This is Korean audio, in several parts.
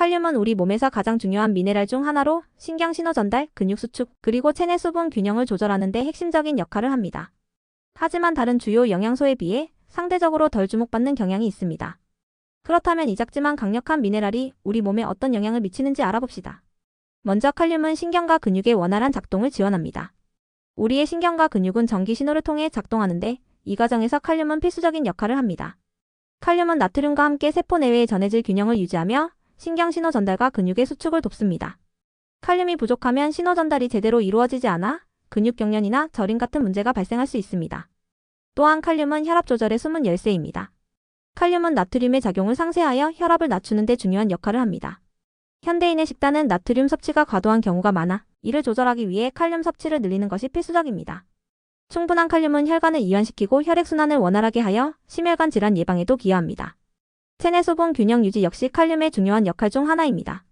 칼륨은 우리 몸에서 가장 중요한 미네랄 중 하나로 신경 신호 전달, 근육 수축, 그리고 체내 수분 균형을 조절하는 데 핵심적인 역할을 합니다. 하지만 다른 주요 영양소에 비해 상대적으로 덜 주목받는 경향이 있습니다. 그렇다면 이 작지만 강력한 미네랄이 우리 몸에 어떤 영향을 미치는지 알아봅시다. 먼저 칼륨은 신경과 근육의 원활한 작동을 지원합니다. 우리의 신경과 근육은 전기 신호를 통해 작동하는데 이 과정에서 칼륨은 필수적인 역할을 합니다. 칼륨은 나트륨과 함께 세포 내외의 전해질 균형을 유지하며 신경 신호 전달과 근육의 수축을 돕습니다. 칼륨이 부족하면 신호 전달이 제대로 이루어지지 않아 근육 경련이나 저림 같은 문제가 발생할 수 있습니다. 또한 칼륨은 혈압 조절의 숨은 열쇠입니다. 칼륨은 나트륨의 작용을 상쇄하여 혈압을 낮추는 데 중요한 역할을 합니다. 현대인의 식단은 나트륨 섭취가 과도한 경우가 많아 이를 조절하기 위해 칼륨 섭취를 늘리는 것이 필수적입니다. 충분한 칼륨은 혈관을 이완시키고 혈액순환을 원활하게 하여 심혈관 질환 예방에도 기여합니다. 체내 수분 균형 유지 역시 칼륨의 중요한 역할 중 하나입니다.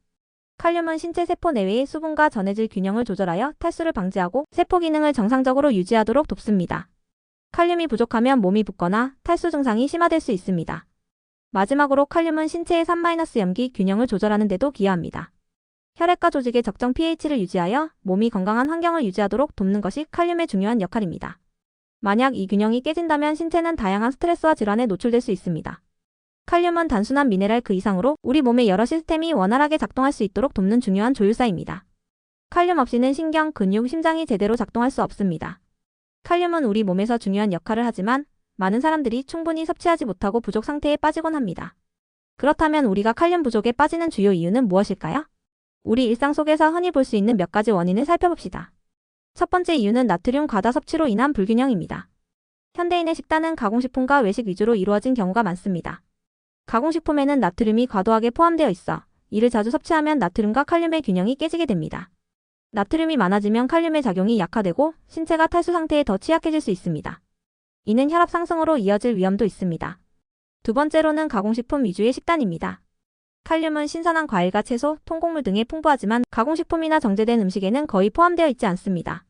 칼륨은 신체 세포 내외의 수분과 전해질 균형을 조절하여 탈수를 방지하고 세포 기능을 정상적으로 유지하도록 돕습니다. 칼륨이 부족하면 몸이 붓거나 탈수 증상이 심화될 수 있습니다. 마지막으로 칼륨은 신체의 3-염기 균형을 조절하는 데도 기여합니다. 혈액과 조직의 적정 pH를 유지하여 몸이 건강한 환경을 유지하도록 돕는 것이 칼륨의 중요한 역할입니다. 만약 이 균형이 깨진다면 신체는 다양한 스트레스와 질환에 노출될 수 있습니다. 칼륨은 단순한 미네랄 그 이상으로 우리 몸의 여러 시스템이 원활하게 작동할 수 있도록 돕는 중요한 조율사입니다. 칼륨 없이는 신경, 근육, 심장이 제대로 작동할 수 없습니다. 칼륨은 우리 몸에서 중요한 역할을 하지만 많은 사람들이 충분히 섭취하지 못하고 부족 상태에 빠지곤 합니다. 그렇다면 우리가 칼륨 부족에 빠지는 주요 이유는 무엇일까요? 우리 일상 속에서 흔히 볼 수 있는 몇 가지 원인을 살펴봅시다. 첫 번째 이유는 나트륨 과다 섭취로 인한 불균형입니다. 현대인의 식단은 가공식품과 외식 위주로 이루어진 경우가 많습니다. 가공식품에는 나트륨이 과도하게 포함되어 있어 이를 자주 섭취하면 나트륨과 칼륨의 균형이 깨지게 됩니다. 나트륨이 많아지면 칼륨의 작용이 약화되고 신체가 탈수 상태에 더 취약해질 수 있습니다. 이는 혈압 상승으로 이어질 위험도 있습니다. 두 번째로는 가공식품 위주의 식단입니다. 칼륨은 신선한 과일과 채소, 통곡물 등에 풍부하지만 가공식품이나 정제된 음식에는 거의 포함되어 있지 않습니다.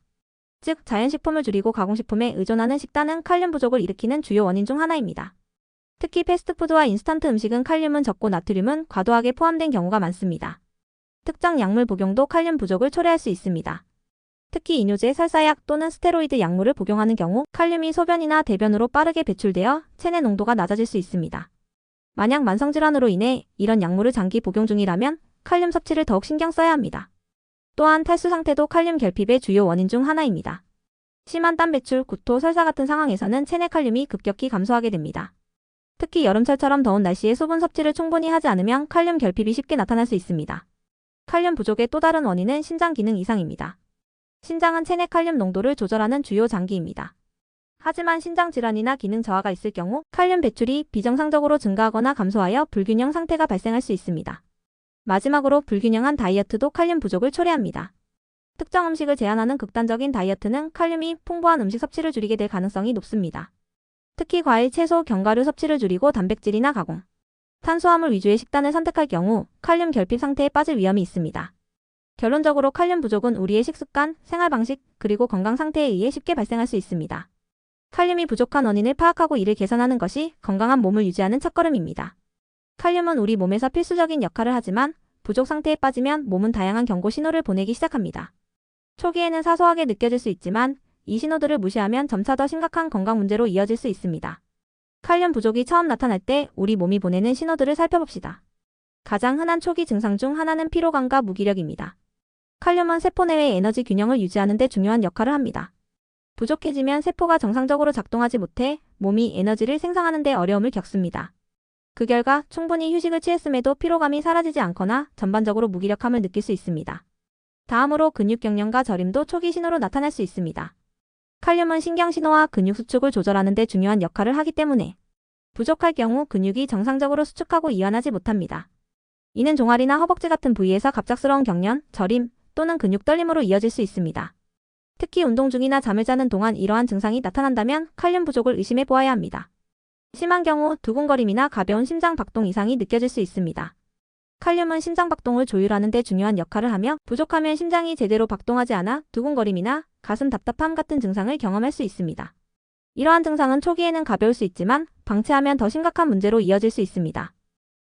즉, 자연식품을 줄이고 가공식품에 의존하는 식단은 칼륨 부족을 일으키는 주요 원인 중 하나입니다. 특히 패스트푸드와 인스턴트 음식은 칼륨은 적고 나트륨은 과도하게 포함된 경우가 많습니다. 특정 약물 복용도 칼륨 부족을 초래할 수 있습니다. 특히 이뇨제, 설사약 또는 스테로이드 약물을 복용하는 경우 칼륨이 소변이나 대변으로 빠르게 배출되어 체내 농도가 낮아질 수 있습니다. 만약 만성질환으로 인해 이런 약물을 장기 복용 중이라면 칼륨 섭취를 더욱 신경 써야 합니다. 또한 탈수 상태도 칼륨 결핍의 주요 원인 중 하나입니다. 심한 땀 배출, 구토, 설사 같은 상황에서는 체내 칼륨이 급격히 감소하게 됩니다. 특히 여름철처럼 더운 날씨에 수분 섭취를 충분히 하지 않으면 칼륨 결핍이 쉽게 나타날 수 있습니다. 칼륨 부족의 또 다른 원인은 신장 기능 이상입니다. 신장은 체내 칼륨 농도를 조절하는 주요 장기입니다. 하지만 신장 질환이나 기능 저하가 있을 경우 칼륨 배출이 비정상적으로 증가하거나 감소하여 불균형 상태가 발생할 수 있습니다. 마지막으로 불균형한 다이어트도 칼륨 부족을 초래합니다. 특정 음식을 제한하는 극단적인 다이어트는 칼륨이 풍부한 음식 섭취를 줄이게 될 가능성이 높습니다. 특히 과일, 채소, 견과류 섭취를 줄이고 단백질이나 가공, 탄수화물 위주의 식단을 선택할 경우 칼륨 결핍 상태에 빠질 위험이 있습니다. 결론적으로 칼륨 부족은 우리의 식습관, 생활 방식, 그리고 건강 상태에 의해 쉽게 발생할 수 있습니다. 칼륨이 부족한 원인을 파악하고 이를 개선하는 것이 건강한 몸을 유지하는 첫걸음입니다. 칼륨은 우리 몸에서 필수적인 역할을 하지만 부족 상태에 빠지면 몸은 다양한 경고 신호를 보내기 시작합니다. 초기에는 사소하게 느껴질 수 있지만 이 신호들을 무시하면 점차 더 심각한 건강 문제로 이어질 수 있습니다. 칼륨 부족이 처음 나타날 때 우리 몸이 보내는 신호들을 살펴봅시다. 가장 흔한 초기 증상 중 하나는 피로감과 무기력입니다. 칼륨은 세포 내외의 에너지 균형을 유지하는 데 중요한 역할을 합니다. 부족해지면 세포가 정상적으로 작동하지 못해 몸이 에너지를 생성하는 데 어려움을 겪습니다. 그 결과 충분히 휴식을 취했음에도 피로감이 사라지지 않거나 전반적으로 무기력함을 느낄 수 있습니다. 다음으로 근육 경련과 저림도 초기 신호로 나타날 수 있습니다. 칼륨은 신경 신호와 근육 수축을 조절하는 데 중요한 역할을 하기 때문에 부족할 경우 근육이 정상적으로 수축하고 이완하지 못합니다. 이는 종아리나 허벅지 같은 부위에서 갑작스러운 경련, 저림 또는 근육 떨림으로 이어질 수 있습니다. 특히 운동 중이나 잠을 자는 동안 이러한 증상이 나타난다면 칼륨 부족을 의심해 보아야 합니다. 심한 경우 두근거림이나 가벼운 심장 박동 이상이 느껴질 수 있습니다. 칼륨은 심장 박동을 조율하는 데 중요한 역할을 하며 부족하면 심장이 제대로 박동하지 않아 두근거림이나 가슴 답답함 같은 증상을 경험할 수 있습니다. 이러한 증상은 초기에는 가벼울 수 있지만 방치하면 더 심각한 문제로 이어질 수 있습니다.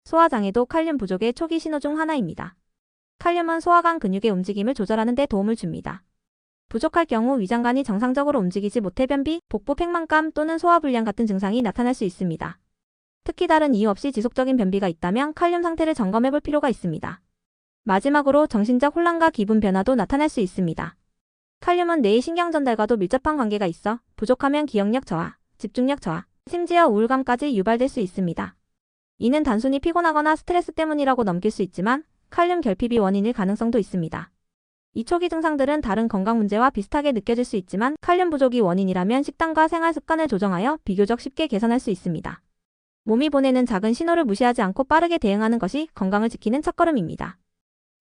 소화장애도 칼륨 부족의 초기 신호 중 하나입니다. 칼륨은 소화관 근육의 움직임을 조절하는 데 도움을 줍니다. 부족할 경우 위장관이 정상적으로 움직이지 못해 변비, 복부 팽만감 또는 소화불량 같은 증상이 나타날 수 있습니다. 특히 다른 이유 없이 지속적인 변비가 있다면 칼륨 상태를 점검해 볼 필요가 있습니다. 마지막으로 정신적 혼란과 기분 변화도 나타날 수 있습니다. 칼륨은 뇌의 신경 전달과도 밀접한 관계가 있어 부족하면 기억력 저하, 집중력 저하, 심지어 우울감까지 유발될 수 있습니다. 이는 단순히 피곤하거나 스트레스 때문이라고 넘길 수 있지만 칼륨 결핍이 원인일 가능성도 있습니다. 이 초기 증상들은 다른 건강 문제와 비슷하게 느껴질 수 있지만 칼륨 부족이 원인이라면 식단과 생활 습관을 조정하여 비교적 쉽게 개선할 수 있습니다. 몸이 보내는 작은 신호를 무시하지 않고 빠르게 대응하는 것이 건강을 지키는 첫걸음입니다.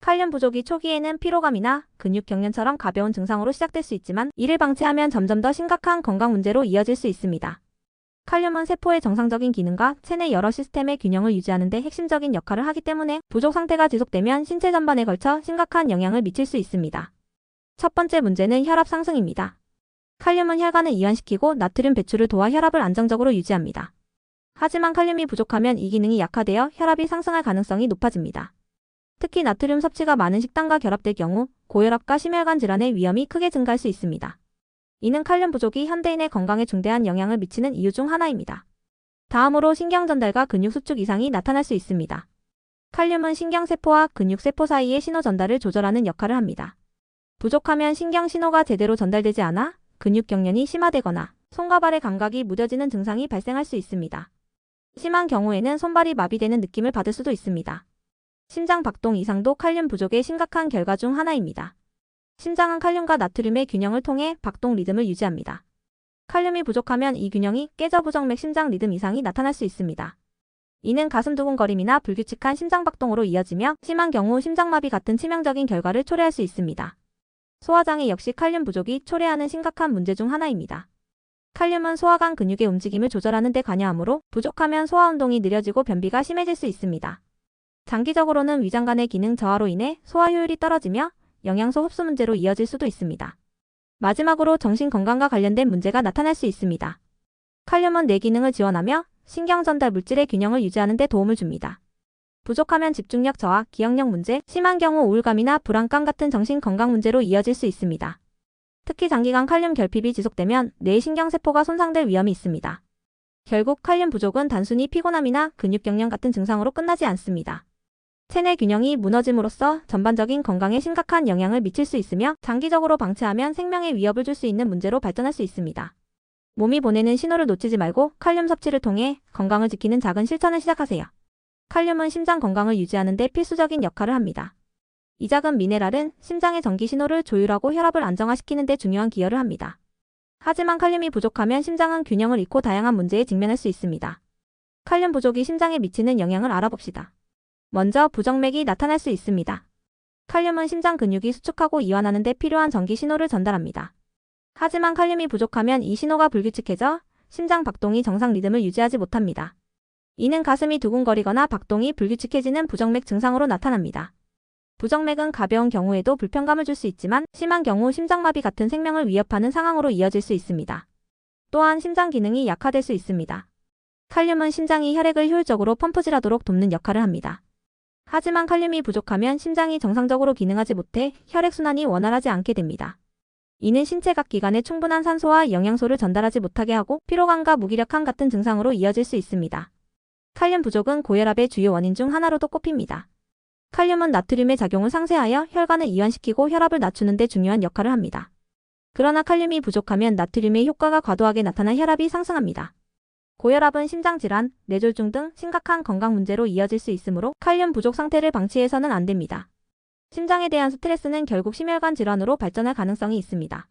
칼륨 부족이 초기에는 피로감이나 근육 경련처럼 가벼운 증상으로 시작될 수 있지만 이를 방치하면 점점 더 심각한 건강 문제로 이어질 수 있습니다. 칼륨은 세포의 정상적인 기능과 체내 여러 시스템의 균형을 유지하는 데 핵심적인 역할을 하기 때문에 부족 상태가 지속되면 신체 전반에 걸쳐 심각한 영향을 미칠 수 있습니다. 첫 번째 문제는 혈압 상승입니다. 칼륨은 혈관을 이완시키고 나트륨 배출을 도와 혈압을 안정적으로 유지합니다. 하지만 칼륨이 부족하면 이 기능이 약화되어 혈압이 상승할 가능성이 높아집니다. 특히 나트륨 섭취가 많은 식단과 결합될 경우 고혈압과 심혈관 질환의 위험이 크게 증가할 수 있습니다. 이는 칼륨 부족이 현대인의 건강에 중대한 영향을 미치는 이유 중 하나입니다. 다음으로 신경 전달과 근육 수축 이상이 나타날 수 있습니다. 칼륨은 신경세포와 근육세포 사이의 신호 전달을 조절하는 역할을 합니다. 부족하면 신경 신호가 제대로 전달되지 않아 근육 경련이 심화되거나 손과 발의 감각이 무뎌지는 증상이 발생할 수 있습니다. 심한 경우에는 손발이 마비되는 느낌을 받을 수도 있습니다. 심장 박동 이상도 칼륨 부족의 심각한 결과 중 하나입니다. 심장은 칼륨과 나트륨의 균형을 통해 박동 리듬을 유지합니다. 칼륨이 부족하면 이 균형이 깨져 부정맥 심장 리듬 이상이 나타날 수 있습니다. 이는 가슴 두근거림이나 불규칙한 심장 박동으로 이어지며 심한 경우 심장마비 같은 치명적인 결과를 초래할 수 있습니다. 소화장애 역시 칼륨 부족이 초래하는 심각한 문제 중 하나입니다. 칼륨은 소화관 근육의 움직임을 조절하는 데 관여하므로 부족하면 소화 운동이 느려지고 변비가 심해질 수 있습니다. 장기적으로는 위장관의 기능 저하로 인해 소화 효율이 떨어지며 영양소 흡수 문제로 이어질 수도 있습니다. 마지막으로 정신 건강과 관련된 문제가 나타날 수 있습니다. 칼륨은 뇌 기능을 지원하며 신경 전달 물질의 균형을 유지하는 데 도움을 줍니다. 부족하면 집중력 저하, 기억력 문제, 심한 경우 우울감이나 불안감 같은 정신 건강 문제로 이어질 수 있습니다. 특히 장기간 칼륨 결핍이 지속되면 뇌 신경세포가 손상될 위험이 있습니다. 결국 칼륨 부족은 단순히 피곤함이나 근육 경련 같은 증상으로 끝나지 않습니다. 체내 균형이 무너짐으로써 전반적인 건강에 심각한 영향을 미칠 수 있으며 장기적으로 방치하면 생명에 위협을 줄 수 있는 문제로 발전할 수 있습니다. 몸이 보내는 신호를 놓치지 말고 칼륨 섭취를 통해 건강을 지키는 작은 실천을 시작하세요. 칼륨은 심장 건강을 유지하는 데 필수적인 역할을 합니다. 이 작은 미네랄은 심장의 전기 신호를 조율하고 혈압을 안정화시키는 데 중요한 기여를 합니다. 하지만 칼륨이 부족하면 심장은 균형을 잃고 다양한 문제에 직면할 수 있습니다. 칼륨 부족이 심장에 미치는 영향을 알아봅시다. 먼저 부정맥이 나타날 수 있습니다. 칼륨은 심장 근육이 수축하고 이완하는 데 필요한 전기 신호를 전달합니다. 하지만 칼륨이 부족하면 이 신호가 불규칙해져 심장 박동이 정상 리듬을 유지하지 못합니다. 이는 가슴이 두근거리거나 박동이 불규칙해지는 부정맥 증상으로 나타납니다. 부정맥은 가벼운 경우에도 불편감을 줄 수 있지만 심한 경우 심장마비 같은 생명을 위협하는 상황으로 이어질 수 있습니다. 또한 심장 기능이 약화될 수 있습니다. 칼륨은 심장이 혈액을 효율적으로 펌프질하도록 돕는 역할을 합니다. 하지만 칼륨이 부족하면 심장이 정상적으로 기능하지 못해 혈액순환이 원활하지 않게 됩니다. 이는 신체 각 기관에 충분한 산소와 영양소를 전달하지 못하게 하고 피로감과 무기력함 같은 증상으로 이어질 수 있습니다. 칼륨 부족은 고혈압의 주요 원인 중 하나로도 꼽힙니다. 칼륨은 나트륨의 작용을 상쇄하여 혈관을 이완시키고 혈압을 낮추는 데 중요한 역할을 합니다. 그러나 칼륨이 부족하면 나트륨의 효과가 과도하게 나타나 혈압이 상승합니다. 고혈압은 심장질환, 뇌졸중 등 심각한 건강 문제로 이어질 수 있으므로 칼륨 부족 상태를 방치해서는 안 됩니다. 심장에 대한 스트레스는 결국 심혈관 질환으로 발전할 가능성이 있습니다.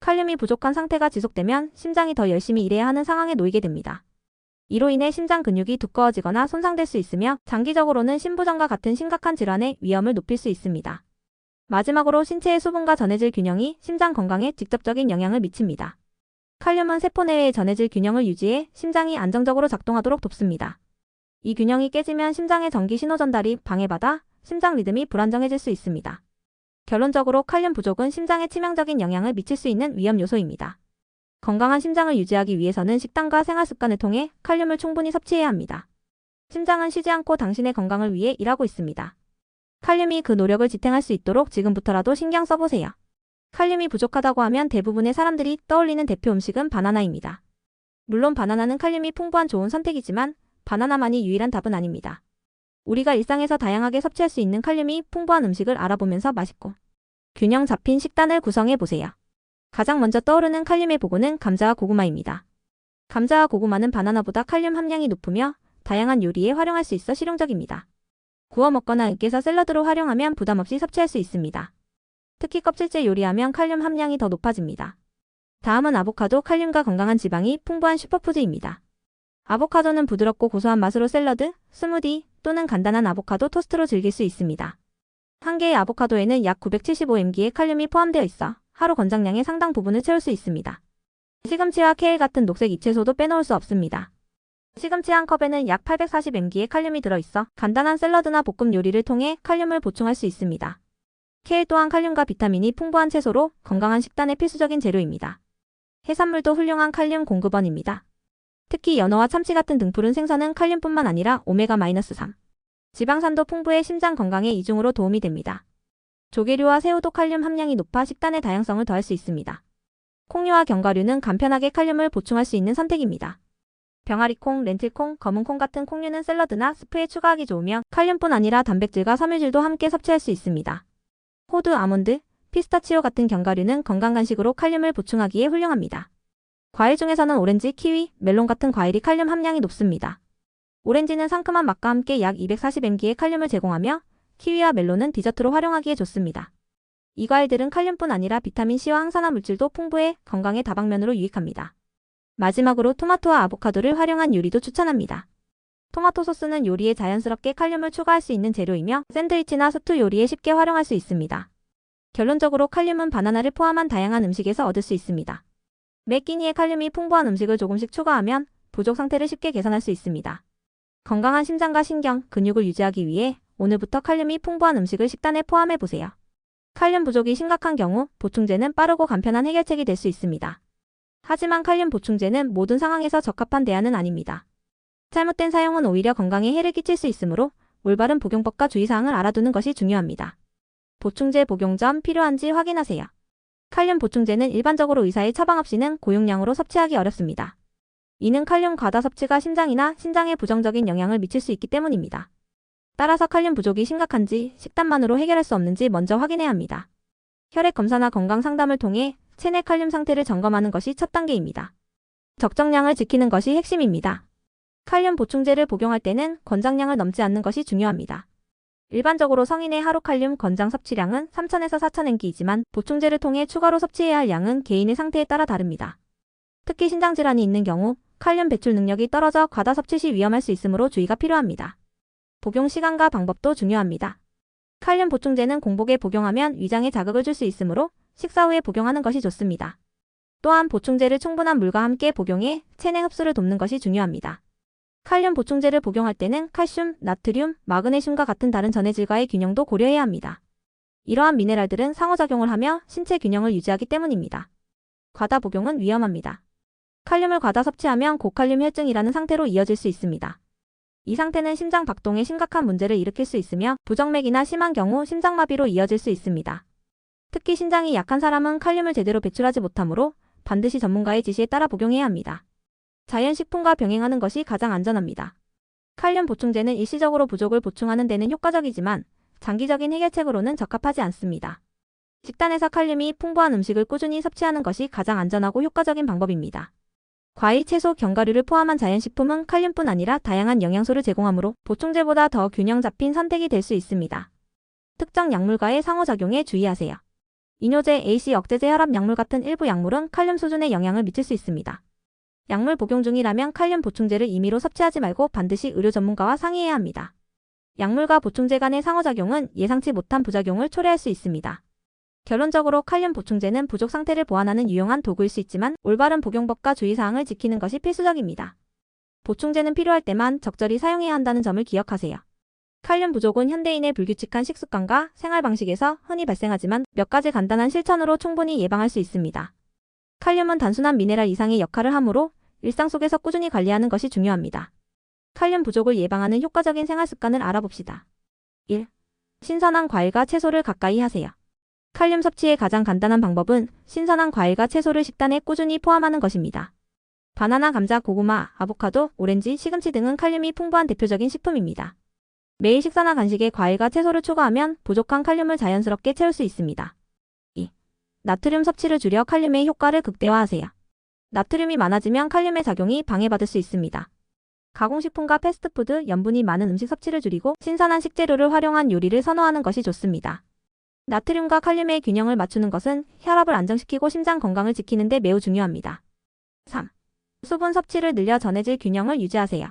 칼륨이 부족한 상태가 지속되면 심장이 더 열심히 일해야 하는 상황에 놓이게 됩니다. 이로 인해 심장 근육이 두꺼워지거나 손상될 수 있으며 장기적으로는 심부전과 같은 심각한 질환의 위험을 높일 수 있습니다. 마지막으로 신체의 수분과 전해질 균형이 심장 건강에 직접적인 영향을 미칩니다. 칼륨은 세포 내의 전해질 균형을 유지해 심장이 안정적으로 작동하도록 돕습니다. 이 균형이 깨지면 심장의 전기 신호 전달이 방해받아 심장 리듬이 불안정해질 수 있습니다. 결론적으로 칼륨 부족은 심장에 치명적인 영향을 미칠 수 있는 위험 요소입니다. 건강한 심장을 유지하기 위해서는 식단과 생활 습관을 통해 칼륨을 충분히 섭취해야 합니다. 심장은 쉬지 않고 당신의 건강을 위해 일하고 있습니다. 칼륨이 그 노력을 지탱할 수 있도록 지금부터라도 신경 써보세요. 칼륨이 부족하다고 하면 대부분의 사람들이 떠올리는 대표 음식은 바나나입니다. 물론 바나나는 칼륨이 풍부한 좋은 선택이지만 바나나만이 유일한 답은 아닙니다. 우리가 일상에서 다양하게 섭취할 수 있는 칼륨이 풍부한 음식을 알아보면서 맛있고 균형 잡힌 식단을 구성해 보세요. 가장 먼저 떠오르는 칼륨의 보고는 감자와 고구마입니다. 감자와 고구마는 바나나보다 칼륨 함량이 높으며 다양한 요리에 활용할 수 있어 실용적입니다. 구워 먹거나 으깨서 샐러드로 활용하면 부담 없이 섭취할 수 있습니다. 특히 껍질째 요리하면 칼륨 함량이 더 높아집니다. 다음은 아보카도 칼륨과 건강한 지방이 풍부한 슈퍼푸드입니다. 아보카도는 부드럽고 고소한 맛으로 샐러드, 스무디 또는 간단한 아보카도 토스트로 즐길 수 있습니다. 한 개의 아보카도에는 약 975mg의 칼륨이 포함되어 있어 하루 권장량의 상당 부분을 채울 수 있습니다. 시금치와 케일 같은 녹색 잎채소도 빼놓을 수 없습니다. 시금치 한 컵에는 약 840mg의 칼륨이 들어있어 간단한 샐러드나 볶음 요리를 통해 칼륨을 보충할 수 있습니다. 케일 또한 칼륨과 비타민이 풍부한 채소로 건강한 식단의 필수적인 재료입니다. 해산물도 훌륭한 칼륨 공급원입니다. 특히 연어와 참치 같은 등푸른 생선은 칼륨뿐만 아니라 오메가-3, 지방산도 풍부해 심장 건강에 이중으로 도움이 됩니다. 조개류와 새우도 칼륨 함량이 높아 식단의 다양성을 더할 수 있습니다. 콩류와 견과류는 간편하게 칼륨을 보충할 수 있는 선택입니다. 병아리콩, 렌틸콩, 검은콩 같은 콩류는 샐러드나 스프에 추가하기 좋으며 칼륨뿐 아니라 단백질과 섬유질도 함께 섭취할 수 있습니다. 호두, 아몬드, 피스타치오 같은 견과류는 건강 간식으로 칼륨을 보충하기에 훌륭합니다. 과일 중에서는 오렌지, 키위, 멜론 같은 과일이 칼륨 함량이 높습니다. 오렌지는 상큼한 맛과 함께 약 240mg의 칼륨을 제공하며 키위와 멜론은 디저트로 활용하기에 좋습니다. 이 과일들은 칼륨뿐 아니라 비타민C와 항산화 물질도 풍부해 건강의 다방면으로 유익합니다. 마지막으로 토마토와 아보카도를 활용한 요리도 추천합니다. 토마토 소스는 요리에 자연스럽게 칼륨을 추가할 수 있는 재료이며 샌드위치나 스투 요리에 쉽게 활용할 수 있습니다. 결론적으로 칼륨은 바나나를 포함한 다양한 음식에서 얻을 수 있습니다. 매 끼니에 칼륨이 풍부한 음식을 조금씩 추가하면 부족 상태를 쉽게 개선할 수 있습니다. 건강한 심장과 신경, 근육을 유지하기 위해 오늘부터 칼륨이 풍부한 음식을 식단에 포함해 보세요. 칼륨 부족이 심각한 경우 보충제는 빠르고 간편한 해결책이 될 수 있습니다. 하지만 칼륨 보충제는 모든 상황에서 적합한 대안은 아닙니다. 잘못된 사용은 오히려 건강에 해를 끼칠 수 있으므로 올바른 복용법과 주의사항을 알아두는 것이 중요합니다. 보충제 복용 전 필요한지 확인하세요. 칼륨 보충제는 일반적으로 의사의 처방 없이는 고용량으로 섭취하기 어렵습니다. 이는 칼륨 과다 섭취가 심장이나 신장에 부정적인 영향을 미칠 수 있기 때문입니다. 따라서 칼륨 부족이 심각한지 식단만으로 해결할 수 없는지 먼저 확인해야 합니다. 혈액 검사나 건강 상담을 통해 체내 칼륨 상태를 점검하는 것이 첫 단계입니다. 적정량을 지키는 것이 핵심입니다. 칼륨 보충제를 복용할 때는 권장량을 넘지 않는 것이 중요합니다. 일반적으로 성인의 하루 칼륨 권장 섭취량은 3,000에서 4,000mg이지만 보충제를 통해 추가로 섭취해야 할 양은 개인의 상태에 따라 다릅니다. 특히 신장 질환이 있는 경우 칼륨 배출 능력이 떨어져 과다 섭취 시 위험할 수 있으므로 주의가 필요합니다. 복용 시간과 방법도 중요합니다. 칼륨 보충제는 공복에 복용하면 위장에 자극을 줄 수 있으므로 식사 후에 복용하는 것이 좋습니다. 또한 보충제를 충분한 물과 함께 복용해 체내 흡수를 돕는 것이 중요합니다. 칼륨 보충제를 복용할 때는 칼슘, 나트륨, 마그네슘과 같은 다른 전해질과의 균형도 고려해야 합니다. 이러한 미네랄들은 상호작용을 하며 신체 균형을 유지하기 때문입니다. 과다 복용은 위험합니다. 칼륨을 과다 섭취하면 고칼륨 혈증이라는 상태로 이어질 수 있습니다. 이 상태는 심장 박동에 심각한 문제를 일으킬 수 있으며 부정맥이나 심한 경우 심장마비로 이어질 수 있습니다. 특히 신장이 약한 사람은 칼륨을 제대로 배출하지 못하므로 반드시 전문가의 지시에 따라 복용해야 합니다. 자연식품과 병행하는 것이 가장 안전합니다. 칼륨 보충제는 일시적으로 부족을 보충하는 데는 효과적이지만 장기적인 해결책으로는 적합하지 않습니다. 식단에서 칼륨이 풍부한 음식을 꾸준히 섭취하는 것이 가장 안전하고 효과적인 방법입니다. 과일, 채소, 견과류를 포함한 자연식품은 칼륨뿐 아니라 다양한 영양소를 제공하므로 보충제보다 더 균형 잡힌 선택이 될 수 있습니다. 특정 약물과의 상호작용에 주의하세요. 이뇨제, AC 억제제 혈압 약물 같은 일부 약물은 칼륨 수준에 영향을 미칠 수 있습니다. 약물 복용 중이라면 칼륨 보충제를 임의로 섭취하지 말고 반드시 의료 전문가와 상의해야 합니다. 약물과 보충제 간의 상호작용은 예상치 못한 부작용을 초래할 수 있습니다. 결론적으로 칼륨 보충제는 부족 상태를 보완하는 유용한 도구일 수 있지만 올바른 복용법과 주의사항을 지키는 것이 필수적입니다. 보충제는 필요할 때만 적절히 사용해야 한다는 점을 기억하세요. 칼륨 부족은 현대인의 불규칙한 식습관과 생활 방식에서 흔히 발생하지만 몇 가지 간단한 실천으로 충분히 예방할 수 있습니다. 칼륨은 단순한 미네랄 이상의 역할을 하므로 일상 속에서 꾸준히 관리하는 것이 중요합니다. 칼륨 부족을 예방하는 효과적인 생활 습관을 알아봅시다. 1. 신선한 과일과 채소를 가까이 하세요. 칼륨 섭취의 가장 간단한 방법은 신선한 과일과 채소를 식단에 꾸준히 포함하는 것입니다. 바나나, 감자, 고구마, 아보카도, 오렌지, 시금치 등은 칼륨이 풍부한 대표적인 식품입니다. 매일 식사나 간식에 과일과 채소를 추가하면 부족한 칼륨을 자연스럽게 채울 수 있습니다. 2. 나트륨 섭취를 줄여 칼륨의 효과를 극대화하세요. 나트륨이 많아지면 칼륨의 작용이 방해받을 수 있습니다. 가공식품과 패스트푸드, 염분이 많은 음식 섭취를 줄이고 신선한 식재료를 활용한 요리를 선호하는 것이 좋습니다. 나트륨과 칼륨의 균형을 맞추는 것은 혈압을 안정시키고 심장 건강을 지키는 데 매우 중요합니다. 3. 수분 섭취를 늘려 전해질 균형을 유지하세요.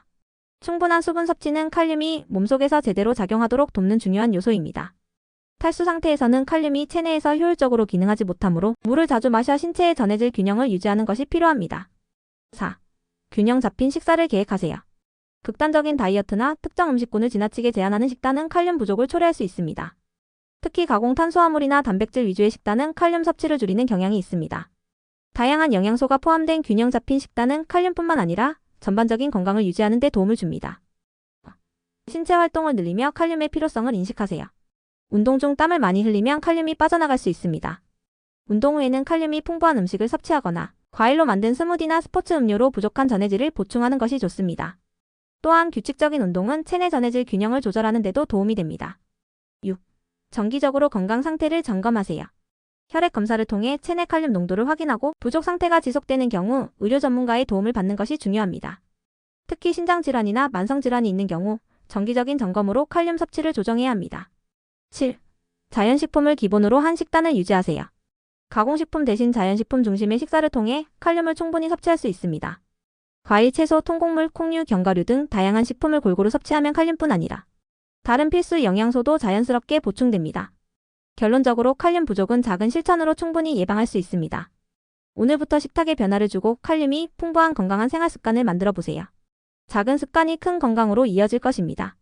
충분한 수분 섭취는 칼륨이 몸속에서 제대로 작용하도록 돕는 중요한 요소입니다. 탈수 상태에서는 칼륨이 체내에서 효율적으로 기능하지 못하므로 물을 자주 마셔 신체에 전해질 균형을 유지하는 것이 필요합니다. 4. 균형 잡힌 식사를 계획하세요. 극단적인 다이어트나 특정 음식군을 지나치게 제한하는 식단은 칼륨 부족을 초래할 수 있습니다. 특히 가공 탄수화물이나 단백질 위주의 식단은 칼륨 섭취를 줄이는 경향이 있습니다. 다양한 영양소가 포함된 균형 잡힌 식단은 칼륨뿐만 아니라 전반적인 건강을 유지하는 데 도움을 줍니다. 신체 활동을 늘리며 칼륨의 필요성을 인식하세요. 운동 중 땀을 많이 흘리면 칼륨이 빠져나갈 수 있습니다. 운동 후에는 칼륨이 풍부한 음식을 섭취하거나 과일로 만든 스무디나 스포츠 음료로 부족한 전해질을 보충하는 것이 좋습니다. 또한 규칙적인 운동은 체내 전해질 균형을 조절하는 데도 도움이 됩니다. 6. 정기적으로 건강 상태를 점검하세요. 혈액 검사를 통해 체내 칼륨 농도를 확인하고 부족 상태가 지속되는 경우 의료 전문가의 도움을 받는 것이 중요합니다. 특히 신장 질환이나 만성 질환이 있는 경우 정기적인 점검으로 칼륨 섭취를 조정해야 합니다. 7. 자연식품을 기본으로 한 식단을 유지하세요. 가공식품 대신 자연식품 중심의 식사를 통해 칼륨을 충분히 섭취할 수 있습니다. 과일, 채소, 통곡물, 콩류, 견과류 등 다양한 식품을 골고루 섭취하면 칼륨뿐 아니라 다른 필수 영양소도 자연스럽게 보충됩니다. 결론적으로 칼륨 부족은 작은 실천으로 충분히 예방할 수 있습니다. 오늘부터 식탁에 변화를 주고 칼륨이 풍부한 건강한 생활 습관을 만들어 보세요. 작은 습관이 큰 건강으로 이어질 것입니다.